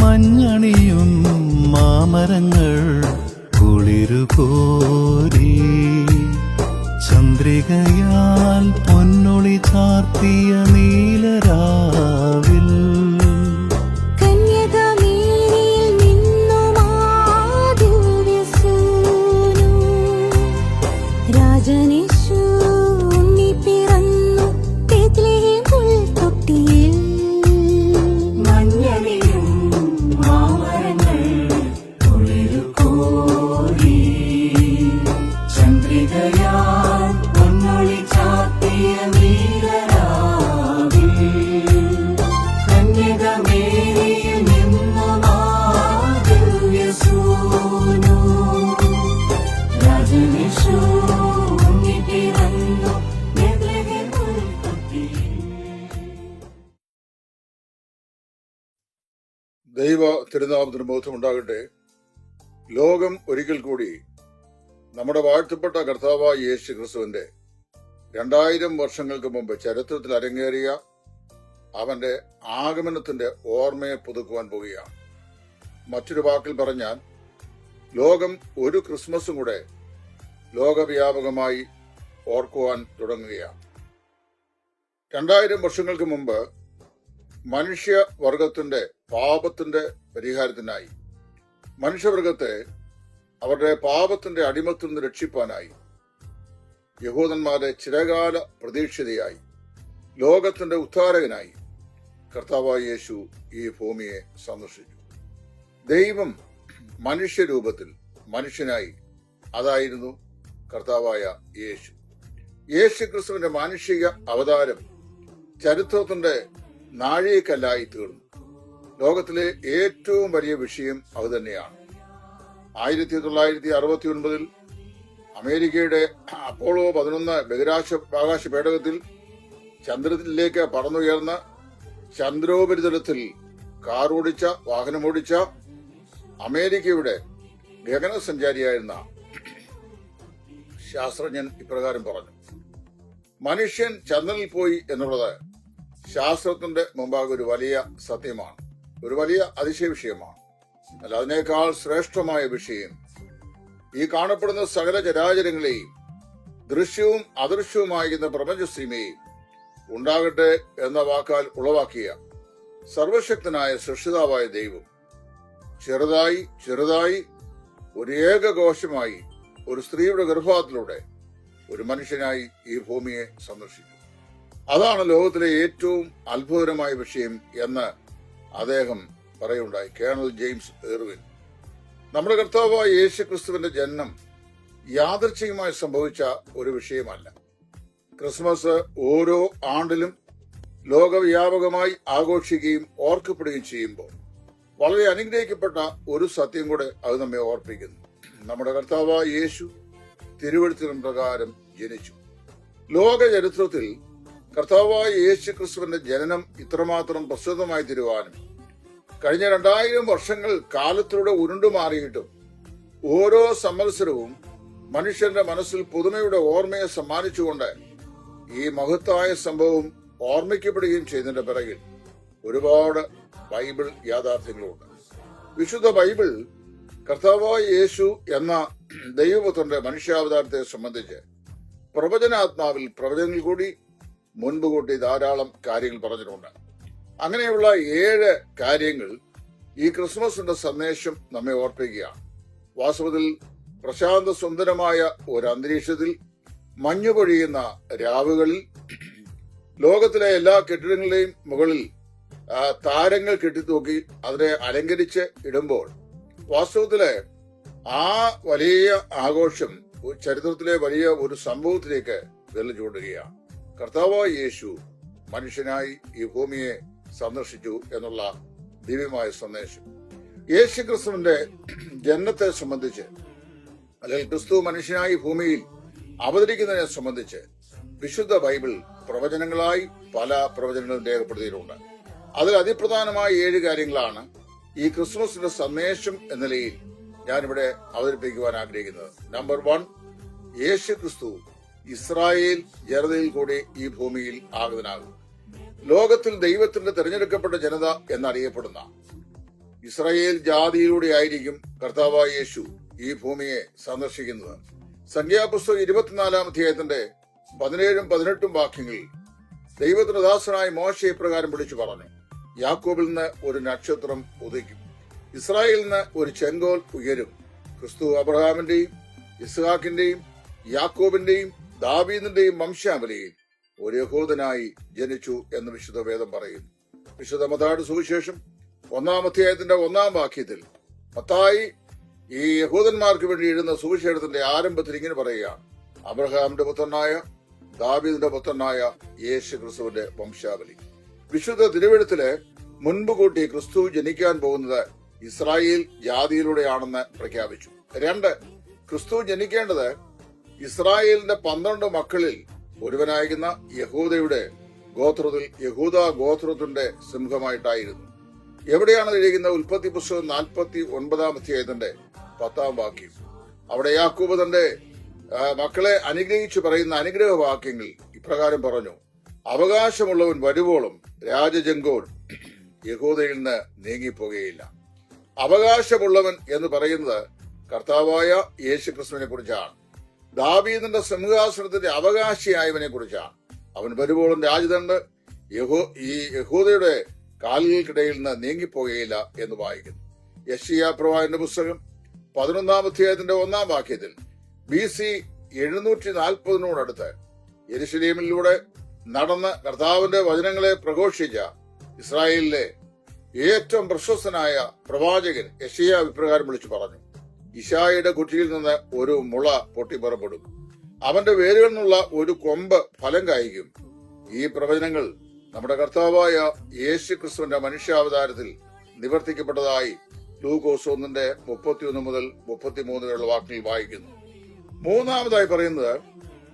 മഞ്ഞണിയും മാമരങ്ങൾ കുളിരുകോരി ചന്ദ്രികയാൽ പൊന്നൊളി ചാർത്തിയ നീലരാവിൽ തിരുനാമത്തിന് ബോധം ഉണ്ടാകട്ടെ ലോകം ഒരിക്കൽ കൂടി നമ്മുടെ വാഴ്ത്തപ്പെട്ട കർത്താവായ യേശു ക്രിസ്തുവിന്റെ രണ്ടായിരം വർഷങ്ങൾക്ക് മുമ്പ് ചരിത്രത്തിൽ അരങ്ങേറിയ അവന്റെ ആഗമനത്തിന്റെ ഓർമ്മയെ പുതുക്കുവാൻ പോവുകയാണ് മറ്റൊരു വാക്കിൽ പറഞ്ഞാൽ ലോകം ഒരു ക്രിസ്മസും കൂടെ ലോകവ്യാപകമായി ഓർക്കുവാൻ തുടങ്ങുകയാണ്. രണ്ടായിരം വർഷങ്ങൾക്ക് മുമ്പ് മനുഷ്യവർഗത്തിന്റെ പാപത്തിന്റെ പരിഹാരത്തിനായി. മനുഷ്യവർഗത്തെ അവരുടെ പാപത്തിന്റെ അടിമത്തിൽ നിന്ന് രക്ഷിപ്പാനായി. യഹൂദന്മാരെ ചിരകാല പ്രതീക്ഷിതയായി. ലോകത്തിന്റെ ഉദ്ധാരകനായി. കർത്താവായ യേശു ഈ ഭൂമിയെ സന്ദർശിച്ചു. ദൈവം മനുഷ്യരൂപത്തിൽ മനുഷ്യനായി അതായിരുന്നു കർത്താവായ യേശു. യേശു ക്രിസ്തുവിന്റെ മാനുഷിക അവതാരം ചരിത്രത്തിന്റെ നാഴികക്കല്ലായി തീർന്നു. ലോകത്തിലെ ഏറ്റവും വലിയ വിഷയം അതുതന്നെയാണ് ആയിരത്തി തൊള്ളായിരത്തി അറുപത്തി ഒൻപതിൽ അമേരിക്കയുടെ അപ്പോളോ പതിനൊന്ന് ബഹിരാശ ആകാശ പേടകത്തിൽ ചന്ദ്രത്തിലേക്ക് പറന്നുയർന്ന ചന്ദ്രോപരിതലത്തിൽ കാറോടിച്ച വാഹനമോടിച്ച അമേരിക്കയുടെ ഗഗനസഞ്ചാരിയായിരുന്ന ശാസ്ത്രജ്ഞൻ ഇപ്രകാരം പറഞ്ഞു. മനുഷ്യൻ ചന്ദ്രനിൽ പോയി എന്നുള്ളത് ശാസ്ത്രത്തിന്റെ മുമ്പാകെ ഒരു വലിയ സത്യമാണ്. ഒരു വലിയ അതിശയ വിഷയമാണ് അല്ല അതിനേക്കാൾ ശ്രേഷ്ഠമായ വിഷയം ഈ കാണപ്പെടുന്ന സകല ചരാചരങ്ങളെയും ദൃശ്യവും അദൃശ്യവുമായിരുന്ന പ്രപഞ്ചസീമയും ഉണ്ടാകട്ടെ എന്ന വാക്കാൽ ഉളവാക്കിയ സർവശക്തനായ സൃഷ്ടിതാവായ ദൈവം ചെറുതായി ചെറുതായി ഒരു ഏകകോശമായി ഒരു സ്ത്രീയുടെ ഗർഭത്തിലൂടെ ഒരു മനുഷ്യനായി ഈ ഭൂമിയെ സന്ദർശിച്ചു അതാണ് ലോകത്തിലെ ഏറ്റവും അത്ഭുതകരമായ വിഷയം എന്ന് അദ്ദേഹം പറയുണ്ടായി കേണൽ ജെയിംസ് എർവിൻ നമ്മുടെ കർത്താവായ യേശു ക്രിസ്തുവിന്റെ ജനനം യാദർച്ഛികമായി സംഭവിച്ച ഒരു വിഷയമല്ല. ക്രിസ്മസ് ഓരോ ആണ്ടിലും ലോകവ്യാപകമായി ആഘോഷിക്കുകയും ഓർക്കപ്പെടുകയും ചെയ്യുമ്പോൾ വളരെ അനുഗ്രഹിക്കപ്പെട്ട ഒരു സത്യം കൂടെ അത് നമ്മെ ഓർപ്പിക്കുന്നു. നമ്മുടെ കർത്താവായ യേശു തിരുവഴുത്തിനും പ്രകാരം ജനിച്ചു. ലോക ചരിത്രത്തിൽ കർത്താവായ യേശു ക്രിസ്തുവിന്റെ ജനനം ഇത്രമാത്രം പ്രസിദ്ധമായി തീരുവാനും കഴിഞ്ഞ രണ്ടായിരം വർഷങ്ങൾ കാലത്തിലൂടെ ഉരുണ്ടുമാറിയിട്ടും ഓരോ സംവത്സരവും മനുഷ്യന്റെ മനസ്സിൽ പുതുമയുടെ ഓർമ്മയെ സമ്മാനിച്ചുകൊണ്ട് ഈ മഹത്തായ സംഭവം ഓർമ്മിക്കപ്പെടുകയും ചെയ്തതിന്റെ പിറകിൽ ഒരുപാട് ബൈബിൾ യാഥാർത്ഥ്യങ്ങളുണ്ട്. വിശുദ്ധ ബൈബിൾ കർത്താവായ യേശു എന്ന ദൈവപുത്രന്റെ മനുഷ്യാവതാരത്തെ സംബന്ധിച്ച് പ്രവചനാത്മാവിൽ പ്രവചനങ്ങൾ കൂടി മുൻപ് കൂട്ടി ധാരാളം കാര്യങ്ങൾ പറഞ്ഞിട്ടുണ്ട്. അങ്ങനെയുള്ള ഏഴ് കാര്യങ്ങൾ ഈ ക്രിസ്മസിന്റെ സന്ദേശം നമ്മെ ഓർപ്പിക്കുകയാണ്. വാസ്തവത്തിൽ പ്രശാന്ത സുന്ദരമായ ഒരു അന്തരീക്ഷത്തിൽ മഞ്ഞു പൊഴിയുന്ന രാവുകളിൽ ലോകത്തിലെ എല്ലാ കെട്ടിടങ്ങളുടെയും മുകളിൽ താരങ്ങൾ കെട്ടിത്തൂക്കി അതിനെ അലങ്കരിച്ച് ഇടുമ്പോൾ വാസ്തവത്തിൽ ആ വലിയ ആഘോഷം ചരിത്രത്തിലെ വലിയ ഒരു സംഭവത്തിലേക്ക് വിരൽ കർത്താവായ യേശു മനുഷ്യനായി ഈ ഭൂമിയെ സന്ദർശിച്ചു എന്നുള്ള ദിവ്യമായ സന്ദേശം. യേശു ക്രിസ്തുവിന്റെ ജനനത്തെ സംബന്ധിച്ച് അല്ലെങ്കിൽ ക്രിസ്തു മനുഷ്യനായി ഭൂമിയിൽ അവതരിക്കുന്നതിനെ സംബന്ധിച്ച് വിശുദ്ധ ബൈബിൾ പ്രവചനങ്ങളായി പല പ്രവചനങ്ങളും രേഖപ്പെടുത്തിയിട്ടുണ്ട്. അതിൽ അതിപ്രധാനമായ ഏഴ് കാര്യങ്ങളാണ് ഈ ക്രിസ്മസിന്റെ സന്ദേശം എന്ന നിലയിൽ ഞാനിവിടെ അവതരിപ്പിക്കുവാൻ ആഗ്രഹിക്കുന്നത്. നമ്പർ വൺ യേശു ക്രിസ്തു ഇസ്രായേൽ ജനതയിൽ കൂടി ഈ ഭൂമിയിൽ ആഗതനാകും ലോകത്തിൽ ദൈവത്തിന്റെ തെരഞ്ഞെടുക്കപ്പെട്ട ജനത എന്നറിയപ്പെടുന്ന ഇസ്രായേൽ ജാതിയിലൂടെ ആയിരിക്കും കർത്താവായ യേശു ഈ ഭൂമിയെ സന്ദർശിക്കുന്നത്. സംഖ്യാപുസ്തകം ഇരുപത്തിനാലാം അധ്യായത്തിന്റെ പതിനേഴും പതിനെട്ടും വാക്യങ്ങളിൽ ദൈവത്തിന്റെ ദാസനായ മോശയെ പ്രകാരം വിളിച്ചു പറഞ്ഞു യാക്കോബിൽ നിന്ന് ഒരു നക്ഷത്രം ഉദിക്കും. ഇസ്രായേലിൽ നിന്ന് ഒരു ചെങ്കോൽ ഉയരും. ക്രിസ്തു അബ്രഹാമിന്റെയും ഇസ്ഹാക്കിന്റെയും യാക്കോബിന്റെയും ദാവീദിന്റെയും വംശാവലിയിൽ ഒരു യഹൂദനായി ജനിച്ചു എന്ന് വിശുദ്ധ വേദം പറയുന്നു. വിശുദ്ധ മതാട് സുവിശേഷം ഒന്നാം അധ്യായത്തിന്റെ ഒന്നാം വാക്യത്തിൽ മത്തായി ഈ യഹൂദന്മാർക്ക് വേണ്ടി എഴുന്ന സുവിശേഷത്തിന്റെ ആരംഭത്തിൽ ഇങ്ങനെ പറയുകയാണ് അബ്രഹാമിന്റെ പുത്രനായ ദാബിദിന്റെ പുത്രനായ യേശു ക്രിസ്തുവിന്റെ വംശാവലി. വിശുദ്ധ തിരുവെടുത്തിലെ മുൻപ് കൂട്ടി ക്രിസ്തു ജനിക്കാൻ പോകുന്നത് ഇസ്രായേൽ ജാതിയിലൂടെയാണെന്ന് പ്രഖ്യാപിച്ചു. രണ്ട് ക്രിസ്തു ജനിക്കേണ്ടത് ഇസ്രായേലിന്റെ പന്ത്രണ്ട് മക്കളിൽ ഒരുവനായിരുന്ന യഹൂദയുടെ ഗോത്രത്തിൽ യഹൂദ ഗോത്രത്തിന്റെ സിംഹമായിട്ടായിരുന്നു. എവിടെയാണ് എഴുതിയിരിക്കുന്ന ഉൽപ്പത്തി പുസ്തകം നാൽപ്പത്തി ഒൻപതാം അധ്യായത്തിന്റെ പത്താം വാക്യം? അവിടെ യാക്കൂബ് തന്റെ മക്കളെ അനുഗ്രഹിച്ചു പറയുന്ന അനുഗ്രഹ വാക്യങ്ങൾ ഇപ്രകാരം പറഞ്ഞു. അവകാശമുള്ളവൻ വരുവോളം രാജജങ്കോൾ യഹൂദയിൽ നിന്ന് നീങ്ങിപ്പോകുകയില്ല അവകാശമുള്ളവൻ എന്ന് പറയുന്നത് കർത്താവായ യേശുക്രിസ്തുവിനെ കുറിച്ചാണ്. ദാവീദിന്റെ സിംഹാസനത്തിന്റെ അവകാശിയായവനെ കുറിച്ചാണ്. അവൻ വരുമ്പോഴും രാജദണ്ഡ് യഹോ ഈ യഹൂദയുടെ കാലുകൾക്കിടയിൽ നിന്ന് നീങ്ങിപ്പോകുകയില്ല എന്ന് വായിക്കുന്നു. യഷിയ പ്രവാഹിന്റെ പുസ്തകം പതിനൊന്നാം അധ്യായത്തിന്റെ ഒന്നാം വാക്യത്തിൽ ബി സി എഴുന്നൂറ്റി നാൽപ്പതിനോടടുത്ത് യരിശലീമിലൂടെ നടന്ന കർത്താവിന്റെ വചനങ്ങളെ പ്രഘോഷിച്ച ഇസ്രായേലിലെ ഏറ്റവും പ്രശസ്തനായ പ്രവാചകൻ യഷിയ വിപ്രകാരം വിളിച്ചു പറഞ്ഞു. ഇഷായുടെ കുറ്റിയിൽ നിന്ന് ഒരു മുള പൊട്ടി പൊട്ടിപ്പുറപ്പെടും. അവന്റെ വേരുകളിൽ നിന്നുള്ള ഒരു കൊമ്പ് ഫലം കായ്ക്കും. ഈ പ്രവചനങ്ങൾ നമ്മുടെ കർത്താവായ യേശു ക്രിസ്തുവിന്റെ മനുഷ്യാവതാരത്തിൽ നിവർത്തിക്കപ്പെട്ടതായി ലൂക്കോസ് ഒന്നിന്റെ മുപ്പത്തിയൊന്ന് മുതൽ മുപ്പത്തിമൂന്ന് വരെയുള്ള വാക്കിൽ വായിക്കുന്നു. മൂന്നാമതായി പറയുന്നത്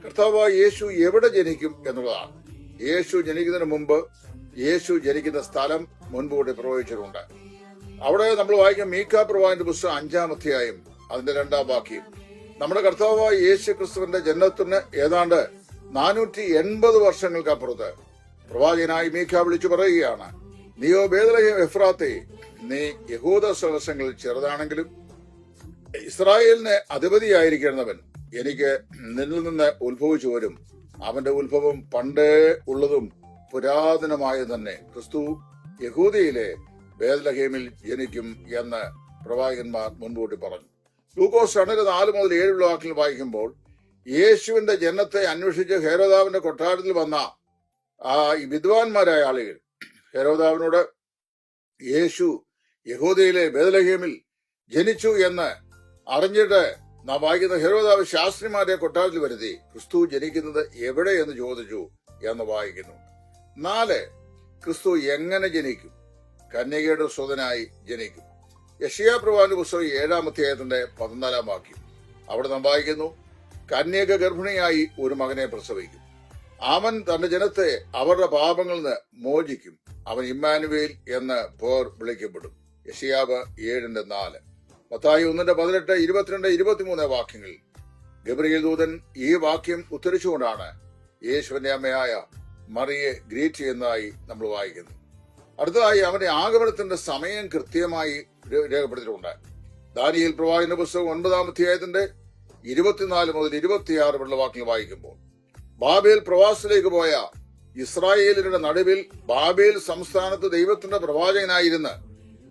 കർത്താവായ യേശു എവിടെ ജനിക്കും എന്നുള്ളതാണ്. യേശു ജനിക്കുന്നതിന് മുമ്പ് യേശു ജനിക്കുന്ന സ്ഥലം മുൻകൂട്ടി പ്രവചിച്ചിട്ടുണ്ട്. അവിടെ നമ്മൾ വായിക്കും മീക്ക പ്രവാഹിന്റെ പുസ്തകം അഞ്ചാം അധ്യായം അതിന്റെ രണ്ടാം വാക്യം. നമ്മുടെ കർത്താവായ യേശു ക്രിസ്തുവിന്റെ ജന്മത്തിന് ഏതാണ്ട് നാനൂറ്റി എൺപത് വർഷങ്ങൾക്കപ്പുറത്ത് പ്രവാചകനായി മീഖ വിളിച്ചു പറയുകയാണ് നീയോ ബേദലഹം എഫ്രാത്തെ നീ യഹൂദ സദസ്സങ്ങളിൽ ചെറുതാണെങ്കിലും ഇസ്രായേലിന് അധിപതിയായിരിക്കുന്നവൻ എനിക്ക് നിന്നിൽ നിന്ന് ഉത്ഭവിച്ചു വരും അവന്റെ ഉത്ഭവം പണ്ടേ ഉള്ളതും പുരാതനമായ തന്നെ. ക്രിസ്തു യഹൂദയിലെ ബേദലഹേമിൽ ജനിക്കും എന്ന് പ്രവാചകന്മാർ മുൻകൂട്ടി പറഞ്ഞു. ലൂക്കോസ് രണ്ടിന് നാല് മുതൽ ഏഴുള്ള വാക്കിൽ വായിക്കുമ്പോൾ യേശുവിന്റെ ജനത്തെ അന്വേഷിച്ച് ഹേരോദാവിന്റെ കൊട്ടാരത്തിൽ വന്ന ആ വിദ്വാൻമാരായ ആളുകൾ ഹേരോദാവിനോട് യേശു യഹൂദയിലെ ബേദലഹീമിൽ ജനിച്ചു എന്ന് അറിഞ്ഞിട്ട് നാം വായിക്കുന്ന ഹെരോദാവ് ശാസ്ത്രിമാരെ കൊട്ടാരത്തിൽ വരുത്തി ക്രിസ്തു ജനിക്കുന്നത് എവിടെ എന്ന് ചോദിച്ചു എന്ന് വായിക്കുന്നു. നാല് ക്രിസ്തു എങ്ങനെ ജനിക്കും? കന്യകയുടെ സ്വതനായി ജനിക്കും. യഷിയാ പ്രവാന്റെ പുസ്തകം ഏഴാം അധ്യായത്തിന്റെ പതിനാലാം വാക്യം. അവിടെ നാം വായിക്കുന്നു കന്യക ഗർഭിണിയായി ഒരു മകനെ പ്രസവിക്കും. അവൻ തന്റെ ജനത്തെ അവരുടെ പാപങ്ങളിൽ നിന്ന് മോചിക്കും. അവൻ ഇമ്മാനുവേൽ എന്ന് പേർ വിളിക്കപ്പെടും. യഷിയാവ് ഏഴിന്റെ നാല്. മത്തായി ഒന്നിന്റെ പതിനെട്ട് ഇരുപത്തിരണ്ട് ഇരുപത്തിമൂന്ന് വാക്യങ്ങൾ ഗബ്രിയേൽ ദൂതൻ ഈ വാക്യം ഉദ്ധരിച്ചുകൊണ്ടാണ് യേശുവിന്റെ അമ്മയായ മറിയെ ഗ്രീറ്റ് ചെയ്യുന്നതായി നമ്മൾ വായിക്കുന്നു. അടുത്തതായി അവന്റെ ആഗമനത്തിന്റെ സമയം കൃത്യമായി രേഖപ്പെടുത്തിയിട്ടുണ്ട്. ദാനിയൽ പ്രവാചന പുസ്തകം ഒൻപതാം അധ്യായത്തിന്റെ ഇരുപത്തിനാല് മുതൽ ഇരുപത്തിയാറ് വരെയുള്ള വാക്യങ്ങൾ വായിക്കുമ്പോൾ ബാബേൽ പ്രവാസത്തിലേക്ക് പോയ ഇസ്രായേലിന്റെ നടുവിൽ ബാബേൽ സംസ്ഥാനത്ത് ദൈവത്തിന്റെ പ്രവാചകനായിരുന്ന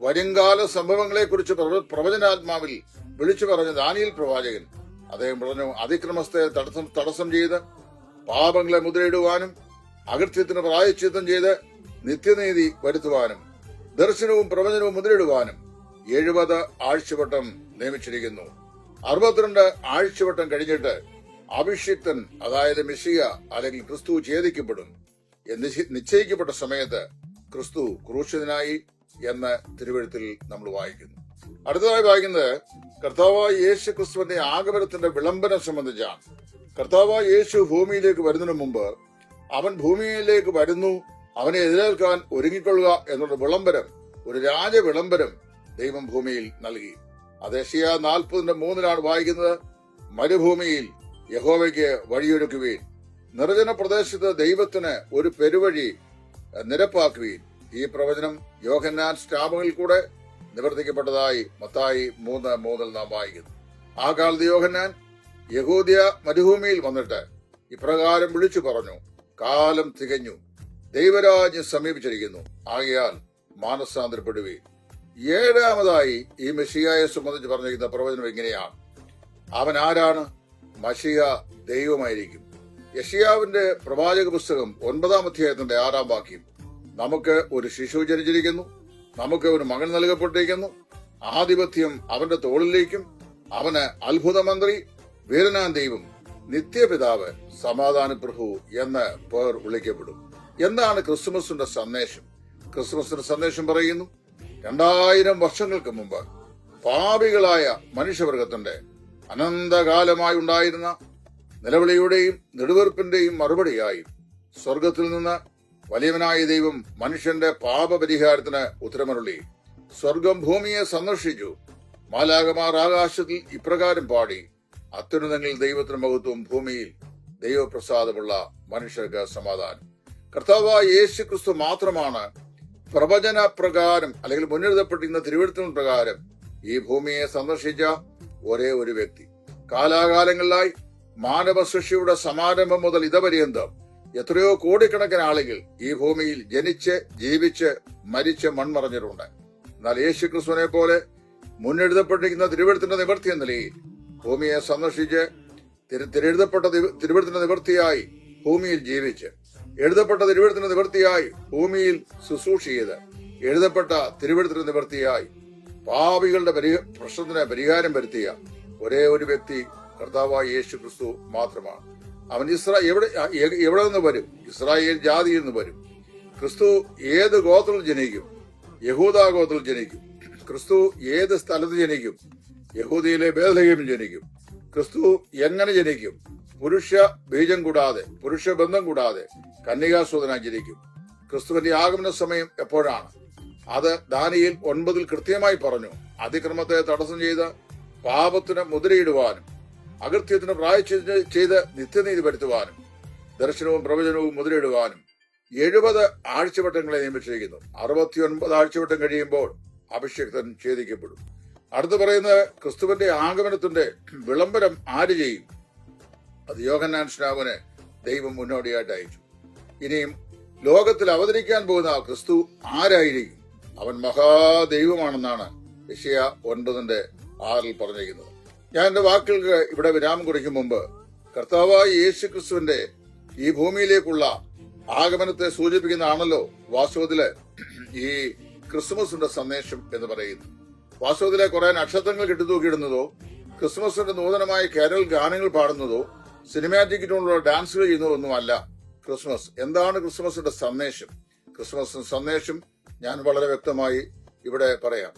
വരുംകാല സംഭവങ്ങളെ കുറിച്ച് പ്രവചനാത്മാവിൽ വിളിച്ചു പറഞ്ഞ ദാനിയൽ പ്രവാചകൻ അദ്ദേഹം പറഞ്ഞു അതിക്രമസ്ഥയെ തടസ്സം തടസ്സം ചെയ്ത് പാപങ്ങളെ മുദ്രയിടുവാനും അകൃത്യത്തിന് പ്രായച്ചിത്തം ചെയ്ത് നിത്യനീതി വരുത്തുവാനും ദർശനവും പ്രവചനവും മുദ്രയിടുവാനും എഴുപത് ആഴ്ചവട്ടം നിയമിച്ചിരിക്കുന്നു. അറുപത്തിരണ്ട് ആഴ്ചവട്ടം കഴിഞ്ഞിട്ട് അഭിഷിക്തൻ അതായത് മെസ്സിയ അല്ലെങ്കിൽ ക്രിസ്തു ഛേദിക്കപ്പെടും. നിശ്ചയിക്കപ്പെട്ട സമയത്ത് ക്രിസ്തു ക്രൂശിതനായി എന്ന തിരുവഴുത്തിൽ നമ്മൾ വായിക്കുന്നു. അടുത്തതായി വായിക്കുന്നത് കർത്താവായ യേശു ക്രിസ്തുവിന്റെ ആഗമനത്തിന്റെ വിളംബരം സംബന്ധിച്ചാണ്. കർത്താവായ യേശു ഭൂമിയിലേക്ക് വരുന്നതിന് മുമ്പ് അവൻ ഭൂമിയിലേക്ക് വരുന്നു അവനെ എതിരേൽക്കാൻ ഒരുങ്ങിക്കൊള്ളുക എന്നുള്ള വിളംബരം ഒരു രാജ വിളംബരം ദൈവം ഭൂമിയിൽ നൽകി. അത് ഏഷ്യ നാൽപ്പതിന്റെ മൂന്നിലാണ് വായിക്കുന്നത്. മരുഭൂമിയിൽ യഹോവയ്ക്ക് വഴിയൊരുക്കുവീൻ. നിർജന പ്രദേശത്ത് ദൈവത്തിന് ഒരു പെരുവഴി നിരപ്പാക്കുവീൻ. ഈ പ്രവചനം യോഹന്നാൻ സ്റ്റാമ്പുകളിൽ കൂടെ നിവർത്തിക്കപ്പെട്ടതായി മത്തായി മൂന്ന് മൂന്നിൽ നാം വായിക്കുന്നു. ആ കാലത്ത് യോഹന്നാൻ യഹൂദിയ മരുഭൂമിയിൽ വന്നിട്ട് ഇപ്രകാരം വിളിച്ചു പറഞ്ഞു. കാലം തികഞ്ഞു. ദൈവരാജ്യം സമീപിച്ചിരിക്കുന്നു. ആകയാൽ മാനസാന്തരപ്പെടുവേ ഏഴാമതായി ഈ മഷിയായെ സംബന്ധിച്ച് പറഞ്ഞിരിക്കുന്ന പ്രവചനം എങ്ങനെയാണ്? അവൻ ആരാണ്? മഷിയ ദൈവമായിരിക്കും. യഷിയാവിന്റെ പ്രവാചക പുസ്തകം ഒൻപതാം അധ്യായത്തിന്റെ ആറാം വാക്യം. നമുക്ക് ഒരു ശിശു ജനിച്ചിരിക്കുന്നു. നമുക്ക് ഒരു മകൻ നൽകപ്പെട്ടിരിക്കുന്നു. ആധിപത്യം അവന്റെ തോളിലേക്കും. അവന് അത്ഭുതമന്ത്രി വീരനാൻ ദൈവം നിത്യപിതാവ് സമാധാന പ്രഭു എന്ന് പേർ വിളിക്കപ്പെടും. എന്താണ് ക്രിസ്തുമസിന്റെ സന്ദേശം? ക്രിസ്മസിന്റെ സന്ദേശം പറയുന്നു രണ്ടായിരം വർഷങ്ങൾക്ക് മുമ്പ് പാപികളായ മനുഷ്യവർഗത്തിന്റെ അനന്തകാലമായി ഉണ്ടായിരുന്ന നിലവിളിയുടെയും നെടുവെറുപ്പിന്റെയും മറുപടിയായി സ്വർഗത്തിൽ നിന്ന് വലിയവനായ ദൈവം മനുഷ്യന്റെ പാപപരിഹാരത്തിന് ഉത്തരമരുളി. സ്വർഗം ഭൂമിയെ സന്ദർശിച്ചു. മാലാകമാർ ആകാശത്തിൽ ഇപ്രകാരം പാടി അത്യുന്നതങ്ങളിൽ ദൈവത്തിന് മഹത്വം ഭൂമിയിൽ ദൈവപ്രസാദമുള്ള മനുഷ്യർക്ക് സമാധാനം. കർത്താവായ യേശു ക്രിസ്തു മാത്രമാണ് പ്രവചന പ്രകാരം അല്ലെങ്കിൽ മുന്നെഴുതപ്പെട്ടിരുന്ന തിരുവഴുത്തിന് പ്രകാരം ഈ ഭൂമിയെ സന്ദർശിച്ച ഒരേ ഒരു വ്യക്തി. കാലാകാലങ്ങളിലായി മാനവ സൃഷ്ടിയുടെ സമാരംഭം മുതൽ ഇതപര്യന്തം എത്രയോ കോടിക്കണക്കിന് ആളുകൾ ഈ ഭൂമിയിൽ ജനിച്ച് ജീവിച്ച് മരിച്ച് മൺമറഞ്ഞിട്ടുണ്ട്. എന്നാൽ യേശു ക്രിസ്തുവിനെ പോലെ മുന്നെഴുതപ്പെട്ടിരിക്കുന്ന തിരുവഴുത്തിന്റെ നിവർത്തി എന്ന നിലയിൽ ഭൂമിയെ സന്ദർശിച്ച് തിരുവഴുതപ്പെട്ട തിരുവഴുത്തിന്റെ നിവർത്തിയായി ഭൂമിയിൽ ജീവിച്ച് എഴുതപ്പെട്ട തിരുവഴുത്തിന് നിവൃത്തിയായി ഭൂമിയിൽ ശുശ്രൂഷ ചെയ്ത്. എഴുതപ്പെട്ട തിരുവഴുത്തിന് നിവൃത്തിയായി പാപികളുടെ പ്രശ്നത്തിന് പരിഹാരം വരുത്തിയ ഒരേ ഒരു വ്യക്തി കർത്താവായ യേശു ക്രിസ്തു മാത്രമാണ്. അവൻ ഇസ്രാ എവിടെ എവിടെ നിന്ന് വരും? ഇസ്രായേൽ ജാതിയിൽ നിന്ന് വരും. ക്രിസ്തു ഏത് ഗോത്രത്തിൽ ജനിക്കും? യഹൂദാ ഗോത്രത്തിൽ ജനിക്കും. ക്രിസ്തു ഏത് സ്ഥലത്ത് ജനിക്കും? യഹൂദിയിലെ ബേദലഹീമിൽ ജനിക്കും. ക്രിസ്തു എങ്ങനെ ജനിക്കും? പുരുഷ ബീജം കൂടാതെ പുരുഷ ബന്ധം കൂടാതെ കന്യകാസൂതനായി ജനിക്കും ക്രിസ്തുവിന്റെ ആഗമന സമയം എപ്പോഴാണ്? അത് ദാനിയിൽ ഒൻപതിൽ കൃത്യമായി പറഞ്ഞു. അതിക്രമത്തെ തടസ്സം ചെയ്ത് പാപത്തിന് മുദ്രയിടുവാനും അകൃത്യത്തിന് പ്രായശ്ചിത്തം ചെയ്ത് നിത്യനീതി വരുത്തുവാനും ദർശനവും പ്രവചനവും മുദ്രയിടുവാനും എഴുപത് ആഴ്ചവട്ടങ്ങളെ നിയമിച്ചിരിക്കുന്നു. അറുപത്തിയൊൻപത് ആഴ്ചവട്ടം കഴിയുമ്പോൾ അഭിഷേക്തൻ ഛേദിക്കപ്പെടും. അടുത്ത് പറയുന്നത് ക്രിസ്തുവിന്റെ ആഗമനത്തിന്റെ വിളംബരം ആര് ചെയ്യും? അത് യോഗനാൻ ശ്രാവന് ദൈവം മുന്നോടിയായിട്ട് അയച്ചു. ഇനിയും ലോകത്തിൽ അവതരിക്കാൻ പോകുന്ന ആ ക്രിസ്തു ആരായിരിക്കും? അവൻ മഹാദൈവമാണെന്നാണ് യശയ ഒൻപതിന്റെ ആറിൽ പറഞ്ഞിരിക്കുന്നത്. ഞാൻ എന്റെ വാക്കുകൾക്ക് ഇവിടെ വിരാമം കുറിക്കും മുമ്പ് കർത്താവായ യേശു ക്രിസ്തുവിന്റെ ഈ ഭൂമിയിലേക്കുള്ള ആഗമനത്തെ സൂചിപ്പിക്കുന്നതാണല്ലോ വാസ്തവത്തിൽ ഈ ക്രിസ്മസിന്റെ സന്ദേശം എന്ന് പറയുന്നു വാസ്തവത്തിലെ കുറെ നക്ഷത്രങ്ങൾ കെട്ടിത്തൂക്കിയിടുന്നതോ ക്രിസ്മസിന്റെ നൂതനമായ കേരൾ ഗാനങ്ങൾ പാടുന്നതോ സിനിമാറ്റിക്കിനുള്ള ഡാൻസുകൾ ചെയ്യുന്നതോ ഒന്നുമല്ല. ക്രിസ്മസ്. എന്താണ് ക്രിസ്മസിന്റെ സന്ദേശം? ക്രിസ്മസ് സന്ദേശം ഞാൻ വളരെ വ്യക്തമായി ഇവിടെ പറയാം.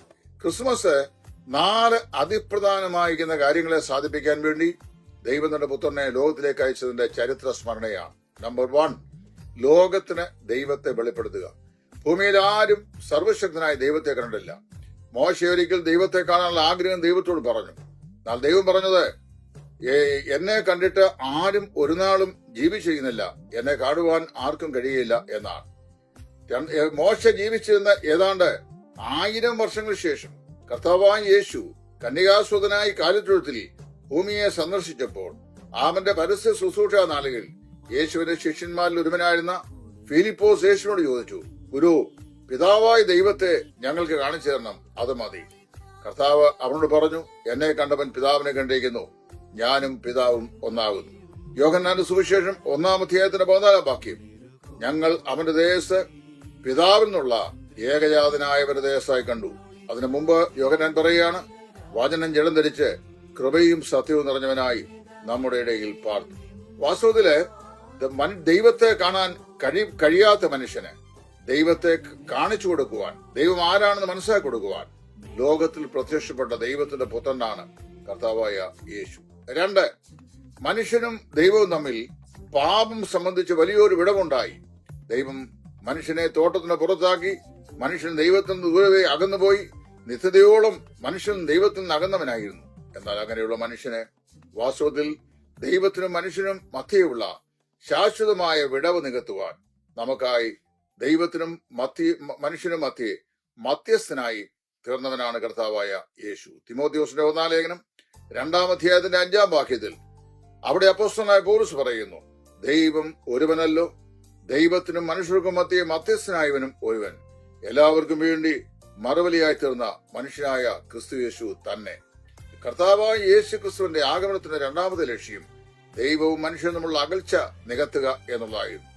ക്രിസ്മസ് നാല് അതിപ്രധാനമായിരിക്കുന്ന കാര്യങ്ങളെ സാധിപ്പിക്കാൻ വേണ്ടി ദൈവം തന്റെ പുത്രനെ ലോകത്തിലേക്ക് അയച്ചതിന്റെ ചരിത്ര സ്മരണയാണ്. നമ്പർ വൺ ലോകത്തിന് ദൈവത്തെ വെളിപ്പെടുത്തുക. ഭൂമിയിൽ ആരും സർവശക്തനായ ദൈവത്തെ കണ്ടില്ല മോശ ഒരിക്കൽ ദൈവത്തെ കാണാനുള്ള ആഗ്രഹം ദൈവത്തോട് പറഞ്ഞു. എന്നാൽ ദൈവം പറഞ്ഞത് "ഏ, എന്നെ കണ്ടിട്ട് ആരും ഒരു നാളും ജീവിച്ചിരിക്കുന്നില്ല എന്നെ കാണുവാൻ ആർക്കും കഴിയില്ല എന്നാണ്. മോശ ജീവിച്ചിരുന്ന ഏതാണ്ട് ആയിരം വർഷങ്ങൾക്ക് ശേഷം കർത്താവായ യേശു കന്യകാസ്വതനായി കാലിത്തൊഴുത്തിൽ ഭൂമിയെ സന്ദർശിച്ചപ്പോൾ ആമന്റെ പരസ്യ ശുശ്രൂഷ നാളുകളിൽ യേശുവിന്റെ ശിഷ്യന്മാരിൽ ഒരുവനായിരുന്ന ഫിലിപ്പോസ് യേശുവിനോട് ചോദിച്ചു ഗുരു പിതാവായ ദൈവത്തെ ഞങ്ങൾക്ക് കാണിച്ചു തരണം. അത് മതി. കർത്താവ് അവനോട് പറഞ്ഞു എന്നെ കണ്ടവൻ പിതാവിനെ കണ്ടിരിക്കുന്നു. ഞാനും പിതാവും ഒന്നാകുന്നു. യോഹന്നാന്റെ സുവിശേഷം ഒന്നാം അധ്യായത്തിന്റെ പതിനാലാം വാക്യം. ഞങ്ങൾ അവന്റെ ദേശത്ത് പിതാവിൽ നിന്നുള്ള ഏകജാതനായവരുടെ ദേശമായി കണ്ടു. അതിനു മുമ്പ് യോഹന്നാൻ പറയുകയാണ് വചനം ജലം ധരിച്ച് കൃപയും സത്യവും നിറഞ്ഞവനായി നമ്മുടെ ഇടയിൽ പാർത്തു. വാസ്തവത്തിൽ ദൈവത്തെ കാണാൻ കഴി കഴിയാത്ത മനുഷ്യന് ദൈവത്തെ കാണിച്ചു കൊടുക്കുവാൻ ദൈവം ആരാണെന്ന് മനസ്സിലാക്കി കൊടുക്കുവാൻ ലോകത്തിൽ പ്രത്യക്ഷപ്പെട്ട ദൈവത്തിന്റെ പുത്രനാണ് കർത്താവായ യേശു. രണ്ട് മനുഷ്യനും ദൈവവും തമ്മിൽ പാപം സംബന്ധിച്ച് വലിയൊരു വിടവുണ്ടായി. ദൈവം മനുഷ്യനെ തോട്ടത്തിന് പുറത്താക്കി മനുഷ്യൻ ദൈവത്തിൽ നിന്ന് ദൂരവേ അകന്നുപോയി നിത്യതയോളം മനുഷ്യൻ ദൈവത്തിൽ നിന്ന് അകന്നവനായിരുന്നു. എന്നാൽ അങ്ങനെയുള്ള മനുഷ്യന് വാസ്തവത്തിൽ ദൈവത്തിനും മനുഷ്യനും മധ്യയുള്ള ശാശ്വതമായ വിടവ് നികത്തുവാൻ നമുക്കായി ദൈവത്തിനും മധ്യ മനുഷ്യനും മധ്യേ മധ്യസ്ഥനായി തീർന്നവനാണ് കർത്താവായ യേശു. തിമോദ്യോസിന്റെ ഒന്നാം രണ്ടാം അധ്യായത്തിന്റെ അഞ്ചാം വാക്യത്തിൽ അവിടെ അപ്പോസ്തലനായ പൗരസ് പറയുന്നു ദൈവം ഒരുവനല്ലോ ദൈവത്തിനും മനുഷ്യർക്കും മധ്യേ മധ്യസ്ഥനായവനും ഒരുവൻ. എല്ലാവർക്കും വേണ്ടി മറുപലിയായി തീർന്ന മനുഷ്യനായ ക്രിസ്തു യേശു തന്നെ. കർത്താവായ യേശു ക്രിസ്തുവിന്റെ ആഗമനത്തിന്റെ രണ്ടാമത്തെ ലക്ഷ്യം ദൈവവും മനുഷ്യനും തമ്മിലുള്ള അകൽച്ച നികത്തുക എന്നുള്ളതായിരുന്നു.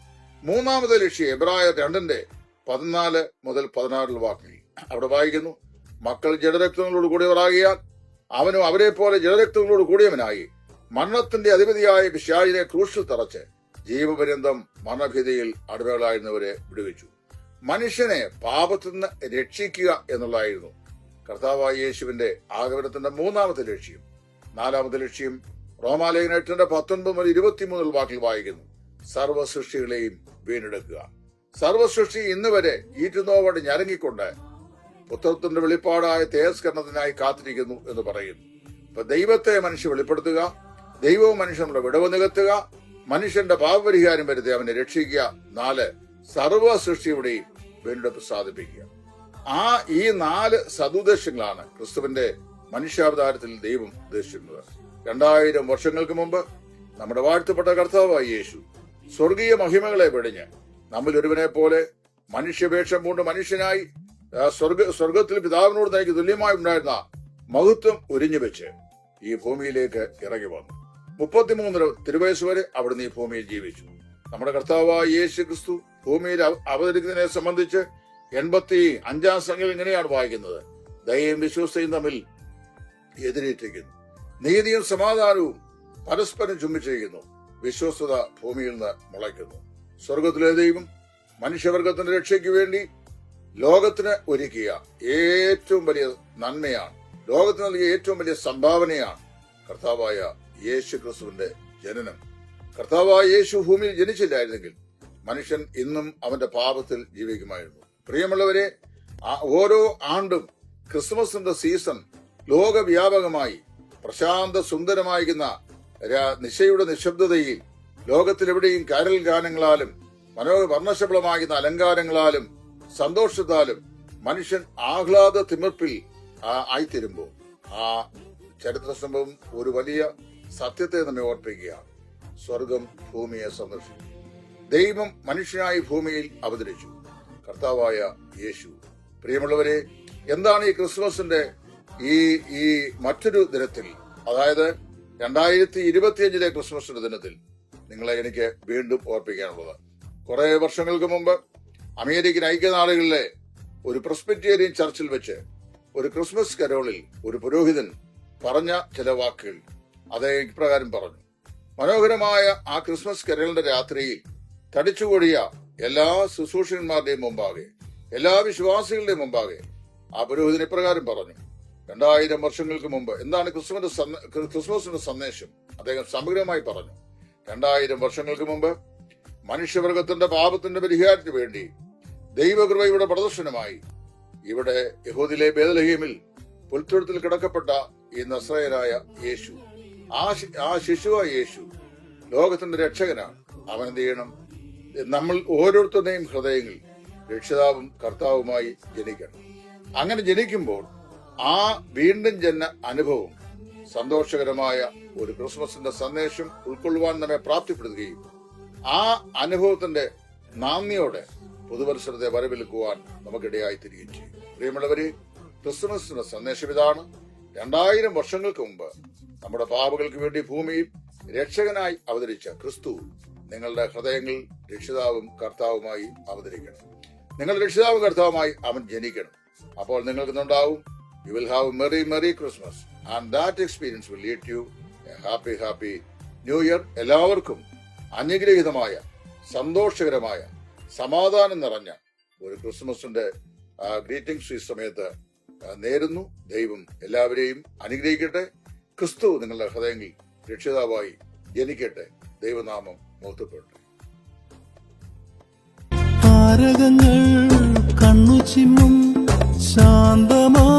മൂന്നാമത്തെ ലക്ഷ്യം എബ്രായ രണ്ടിന്റെ പതിനാല് മുതൽ പതിനാറിൽ വാക്കി അവിടെ വായിക്കുന്നു മക്കൾ ജഡരക്തങ്ങളോട് കൂടിയവരാകിയാൽ അവനും അവരെ പോലെ ജലരക്തങ്ങളോട് കൂടിയവനായി മരണത്തിന്റെ അധിപതിയായ പിശാചിനെ ക്രൂശിൽ തറച്ച് ജീവപര്യന്തം മരണഭീതിയിൽ അടിമകളായിരുന്നവരെ വിടുവിച്ചു. മനുഷ്യനെ പാപത്തിൽ നിന്ന് രക്ഷിക്കുക എന്നുള്ളതായിരുന്നു കർത്താവായ യേശുവിന്റെ ആഗമനത്തിന്റെ മൂന്നാമത്തെ ലക്ഷ്യം. നാലാമത്തെ ലക്ഷ്യം റോമാലേഖന എട്ടിന്റെ പത്തൊൻപത് മുതൽ ഇരുപത്തിമൂന്നിൽ വാക്കിൽ വായിക്കുന്നു. സർവസൃഷ്ടികളെയും വീണ്ടെടുക്കുക. സർവ സൃഷ്ടി ഇന്ന് വരെ ഈറ്റുനോവോട് ഞരങ്ങിക്കൊണ്ട് പുത്രത്തിന്റെ വെളിപ്പാടായ തേജസ്കരണത്തിനായി കാത്തിരിക്കുന്നു എന്ന് പറയുന്നു. അപ്പൊ ദൈവത്തെ മനുഷ്യ വെളിപ്പെടുത്തുക ദൈവവും മനുഷ്യനുള്ള വിടവ് നികത്തുക മനുഷ്യന്റെ പാപപരിഹാരം വരുത്തി അവനെ രക്ഷിക്കുക. നാല് സർവ സൃഷ്ടിയുടെയും വീണ്ടെടുപ്പ് സാധിപ്പിക്കുക. ആ ഈ നാല് സതുദ്ദേശങ്ങളാണ് ക്രിസ്തുവിന്റെ മനുഷ്യാവതാരത്തിൽ ദൈവം ഉദ്ദേശിക്കുന്നത് രണ്ടായിരം വർഷങ്ങൾക്ക് മുമ്പ് നമ്മുടെ വാഴ്ത്തപ്പെട്ട കർത്താവായി യേശു സ്വർഗീയ മഹിമകളെ വെടിഞ്ഞ് നമ്മിൽ ഒരുവനെ പോലെ മനുഷ്യവേഷം കൊണ്ട് മനുഷ്യനായി സ്വർഗ സ്വർഗത്തിൽ പിതാവിനോട് തനിക്ക് തുല്യമായി ഉണ്ടായിരുന്ന മഹത്വം ഒരിഞ്ഞു വെച്ച് ഈ ഭൂമിയിലേക്ക് ഇറങ്ങി വന്നു. മുപ്പത്തിമൂന്ന് തിരുവയസ് വരെ അവിടുന്ന് ഈ ഭൂമിയിൽ ജീവിച്ചു. നമ്മുടെ കർത്താവായ യേശു ക്രിസ്തു ഭൂമിയിൽ അവ- അവതരിക്കുന്നതിനെ സംബന്ധിച്ച് എൺപത്തി അഞ്ചാം സംഖ്യയിൽ ഇങ്ങനെയാണ് വായിക്കുന്നത്. ദയയും വിശ്വസ്തയും തമ്മിൽ എതിരേറ്റിരിക്കുന്നു. നീതിയും സമാധാനവും പരസ്പരം ചുംബിച്ചിരിക്കുന്നു. വിശ്വസ്തത ഭൂമിയിൽ നിന്ന് മുളയ്ക്കുന്നു. സ്വർഗത്തിലെ ദൈവം മനുഷ്യവർഗത്തിന്റെ രക്ഷയ്ക്ക് വേണ്ടി ലോകത്തിന് ഒരുക്കിയ ഏറ്റവും വലിയ നന്മയാണ്. ലോകത്തിന് നൽകിയ ഏറ്റവും വലിയ സംഭാവനയാണ് കർത്താവായ യേശു ക്രിസ്തുവിന്റെ ജനനം. കർത്താവായ യേശു ഭൂമിയിൽ ജനിച്ചില്ലായിരുന്നെങ്കിൽ മനുഷ്യൻ ഇന്നും അവന്റെ പാപത്തിൽ ജീവിക്കുമായിരുന്നു. പ്രിയമുള്ളവരെ ഓരോ ആണ്ടും ക്രിസ്മസിന്റെ സീസൺ ലോകവ്യാപകമായി പ്രശാന്ത സുന്ദരമായിരിക്കുന്ന നിശയുടെ നിശബ്ദതയിൽ ലോകത്തിലെവിടെയും കരൽ ഗാനങ്ങളാലും മനോഹർ വർണശബളമാകുന്ന അലങ്കാരങ്ങളാലും സന്തോഷത്താലും മനുഷ്യൻ ആഹ്ലാദ തിമിർപ്പിൽ ആയിത്തീരുമ്പോൾ ആ ചരിത്ര സംഭവം ഒരു വലിയ സത്യത്തെ നമ്മെ ഓർപ്പിക്കുകയാണ്. സ്വർഗം ഭൂമിയെ സന്ദർശിച്ചു. ദൈവം മനുഷ്യനായി ഭൂമിയിൽ അവതരിച്ചു. കർത്താവായ യേശു. പ്രിയമുള്ളവരെ എന്താണ് ഈ ക്രിസ്മസിന്റെ ഈ ഈ മറ്റൊരു ദിനത്തിൽ? അതായത് രണ്ടായിരത്തി ഇരുപത്തിയഞ്ചിലെ ക്രിസ്മസിന്റെ ദിനത്തിൽ നിങ്ങളെ എനിക്ക് വീണ്ടും ഓർപ്പിക്കാനുള്ളത്. കുറെ വർഷങ്ങൾക്ക് മുമ്പ് അമേരിക്കൻ ഐക്യനാടുകളിലെ ഒരു പ്രസ്ബിറ്റേറിയൻ ചർച്ചിൽ വെച്ച് ഒരു ക്രിസ്മസ് കരോളിൽ ഒരു പുരോഹിതൻ പറഞ്ഞ ചില വാക്കുകൾ അത് ഇപ്രകാരം പറഞ്ഞു. മനോഹരമായ ആ ക്രിസ്മസ് കരോളിന്റെ രാത്രിയിൽ തടിച്ചുകൂടിയ എല്ലാ ശുശ്രൂഷകന്മാരുടെയും മുമ്പാകെ എല്ലാ വിശ്വാസികളുടെയും മുമ്പാകെ ആ പുരോഹിതൻ ഇപ്രകാരം പറഞ്ഞു. രണ്ടായിരം വർഷങ്ങൾക്ക് മുമ്പ് എന്താണ് ക്രിസ്മസിന്റെ ക്രിസ്മസിന്റെ സന്ദേശം? അദ്ദേഹം സമഗ്രമായി പറഞ്ഞു. രണ്ടായിരം വർഷങ്ങൾക്ക് മുമ്പ് മനുഷ്യവർഗത്തിന്റെ പാപത്തിന്റെ പരിഹാരത്തിന് വേണ്ടി ദൈവകൃപയുടെ പ്രദർശനമായി. ഇവിടെ യഹൂദിലെ ബേദലഹീമിൽ പുൽത്തൊഴുത്തിൽ കിടക്കപ്പെട്ട ഈ നസ്രയനായ യേശു ആ ആ ശിശുവായ യേശു ലോകത്തിന്റെ രക്ഷകനാണ്. അവൻ എന്ത് ചെയ്യണം? നമ്മൾ ഓരോരുത്തരുടെയും ഹൃദയങ്ങളിൽ രക്ഷിതാവും കർത്താവുമായി ജനിക്കണം. അങ്ങനെ ജനിക്കുമ്പോൾ ആ വീണ്ടും ജന അനുഭവം സന്തോഷകരമായ ഒരു ക്രിസ്മസിന്റെ സന്ദേശം ഉൾക്കൊള്ളുവാൻ നമ്മെ പ്രാപ്തിപ്പെടുത്തുകയും ആ അനുഭവത്തിന്റെ നാന്ദിയോടെ പുതുവത്സരത്തെ വരവിലുക്കുവാൻ നമുക്കിടയായി തിരികെ ചെയ്യും. പ്രിയമുള്ളവരെ ക്രിസ്മസിന്റെ സന്ദേശം ഇതാണ്. രണ്ടായിരം വർഷങ്ങൾക്ക് മുമ്പ് നമ്മുടെ പാപകൾക്ക് വേണ്ടി ഭൂമിയിൽ രക്ഷകനായി അവതരിച്ച ക്രിസ്തു നിങ്ങളുടെ ഹൃദയങ്ങളിൽ രക്ഷിതാവും കർത്താവുമായി അവതരിക്കണം. നിങ്ങൾ രക്ഷിതാവും കർത്താവുമായി അവൻ ജനിക്കണം. അപ്പോൾ നിങ്ങൾക്ക് ഉണ്ടാവും you will have merry merry Christmas and that experience will lead you happy happy new year എല്ലാവർക്കും അനുഗ്രഹീതമായ സന്തോഷകരമായ സമാധാനം നിറഞ്ഞ ഒരു ക്രിസ്മസിന്റെ ഗ്രീറ്റിംഗ്സ് ഈ സമയത്ത് നേരുന്നു. ദൈവം എല്ലാവരെയും അനുഗ്രഹിക്കട്ടെ. ക്രിസ്തു നിങ്ങളുടെ ഹൃദയങ്ങളിൽ രക്ഷിതാവായി ജനിക്കട്ടെ. ദൈവനാമം മോത്തപ്പെടട്ടെ താരകങ്ങൾ കണ്ണു ചിമ്മും ശാന്തമാരാവിൽ